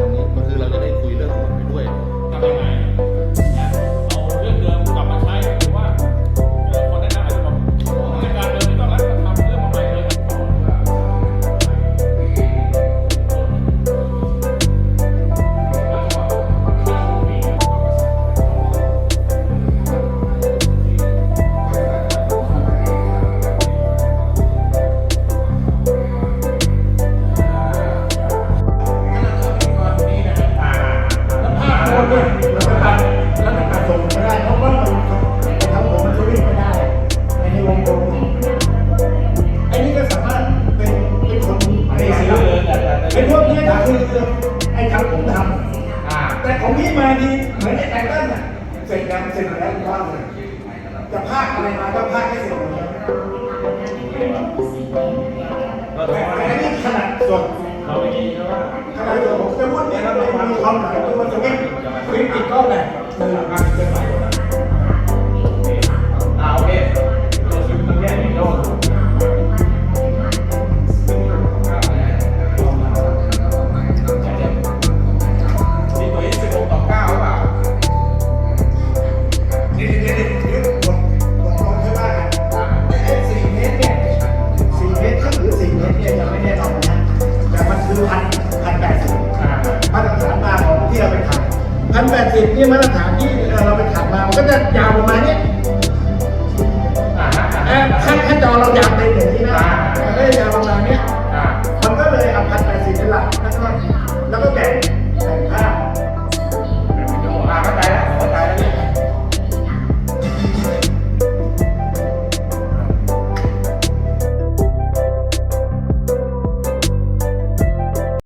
ตรงนี้คือเราจะได้ คือไอ้ทำผมทำแต่ของนี้มาดีเหมือนไอ้ไตเติ้ลน่ะเสร็จงานเสร็จแล้วว่างเลยจะพากอะไรมาก็พากให้เสร็จหมดแต่อันนี้ขนาดสดขนาดสดผมจะพูดเนี่ยเราไม่มีความหมายตัวมันจะไม่คลิปติดกล้องแหละเจอหลังงานเจอหลั มาตรฐานที่เราไปขับมามันก็จะยาวประมาณนี้อ่าฮะอ่ขั้น้นจอเรายาวเป็มอย่างนี้